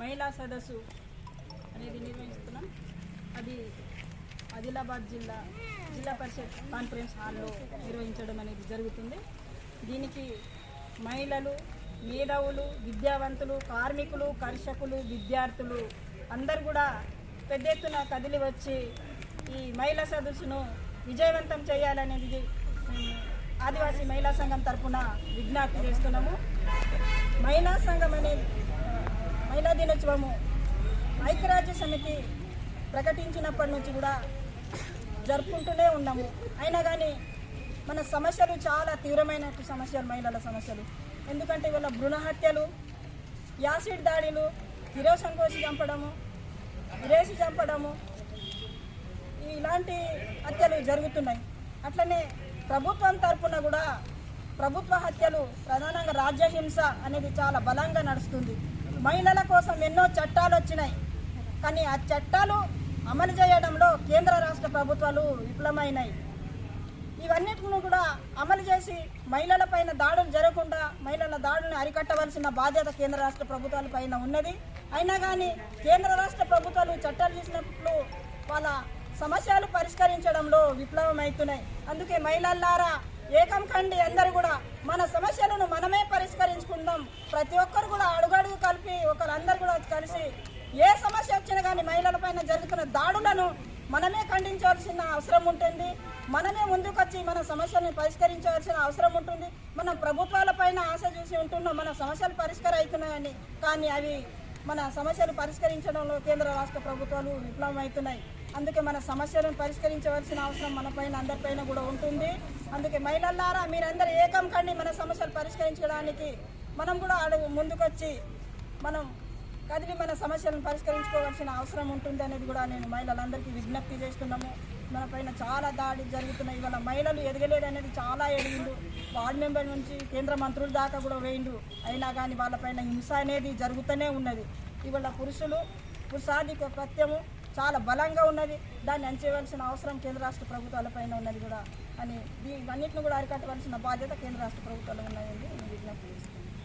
మహిళా సదస్సు అనేది నిర్వహిస్తున్నాం. అది ఆదిలాబాద్ జిల్లా జిల్లా పరిషత్ కాన్ఫరెన్స్ హాల్లో నిర్వహించడం అనేది జరుగుతుంది. దీనికి మహిళలు మేధావులు విద్యావంతులు కార్మికులు కర్షకులు విద్యార్థులు అందరు కూడా పెద్ద ఎత్తున కదిలి వచ్చి ఈ మహిళా సదస్సును విజయవంతం చేయాలనేది ఆదివాసీ మహిళా సంఘం తరపున విజ్ఞప్తి చేస్తున్నాము. మహిళా సంఘం దినోత్సవము ఐక్యరాజ్య సమితి ప్రకటించినప్పటి నుంచి కూడా జరుపుకుంటూనే ఉన్నాము. అయినా కానీ మన సమస్యలు చాలా తీవ్రమైన సమస్యలు మహిళల సమస్యలు. ఎందుకంటే ఇవాళ భ్రూణ హత్యలు యాసిడ్ దాడులు కిరోసన్ కోసి చంపడము రేసి చంపడము ఇలాంటి హత్యలు జరుగుతున్నాయి. అట్లనే ప్రభుత్వం తరఫున కూడా ప్రభుత్వ హత్యలు ప్రధానంగా రాజ్యహింస అనేది చాలా బలంగా నడుస్తుంది. మహిళల కోసం ఎన్నో చట్టాలు వచ్చినాయి. కానీ ఆ చట్టాలు అమలు చేయడంలో కేంద్ర రాష్ట్ర ప్రభుత్వాలు విఫలమైనాయి. ఇవన్నిటిని కూడా అమలు చేసి మహిళల పైన దాడులు జరగకుండా మహిళల దాడులను అరికట్టవలసిన బాధ్యత కేంద్ర రాష్ట్ర ప్రభుత్వాల పైన ఉన్నది. అయినా కానీ కేంద్ర రాష్ట్ర ప్రభుత్వాలు చట్టాలు చేసినప్పుడు వాళ్ళ సమస్యలు పరిష్కరించడంలో విప్లవం అవుతున్నాయి అందుకే మహిళలారా ఏకం కండి అందరు కూడా. మన సమస్యలను మనమే పరిష్కరించుకుందాం. ప్రతి ఒక్కరు కూడా అడుగడుగు కలిపి ఒకరందరూ కూడా కలిసి ఏ సమస్య వచ్చినా కానీ మహిళలపైన జరుగుతున్న దాడులను మనమే ఖండించవలసిన అవసరం ఉంటుంది. మనమే ముందుకొచ్చి మన సమస్యలను పరిష్కరించవలసిన అవసరం ఉంటుంది. మనం ప్రభుత్వాలపైన ఆశ చూసి ఉంటున్నాం. మన సమస్యలు పరిష్కారం అవుతున్నాయని కానీ అవి మన సమస్యలు పరిష్కరించడంలో కేంద్ర రాష్ట్ర ప్రభుత్వాలు విఫలమవుతున్నాయి అందుకే మన సమస్యలను పరిష్కరించవలసిన అవసరం మన పైన అందరిపైన కూడా ఉంటుంది. అందుకే మహిళలారా మీరందరూ ఏకం కండి మన సమస్యలు పరిష్కరించడానికి. మనం కూడా అడుగు ముందుకొచ్చి మనం కదిలి మన సమస్యలను పరిష్కరించుకోవాల్సిన అవసరం ఉంటుంది అనేది కూడా నేను మహిళలందరికీ విజ్ఞప్తి చేస్తున్నాము. మన పైన చాలా దాడి జరుగుతున్నాయి. ఇవాళ మహిళలు ఎదగలేదు అనేది చాలా ఎదిగిండు. వార్డు మెంబర్ నుంచి కేంద్ర మంత్రుల దాకా కూడా వేయిండు అయినా కానీ వాళ్ళపైన హింస అనేది జరుగుతూనే ఉన్నది. ఇవాళ పురుషులు పురుషాధిక ప్రత్యము చాలా బలంగా ఉన్నది. దాన్ని అంచేయవలసిన అవసరం కేంద్ర రాష్ట్ర ప్రభుత్వాలపైన ఉన్నది కూడా. అని ఇవన్నిటిని కూడా అరికట్టవలసిన బాధ్యత కేంద్ర రాష్ట్ర ప్రభుత్వాలు ఉన్నాయని విజ్ఞప్తి చేస్తున్నాను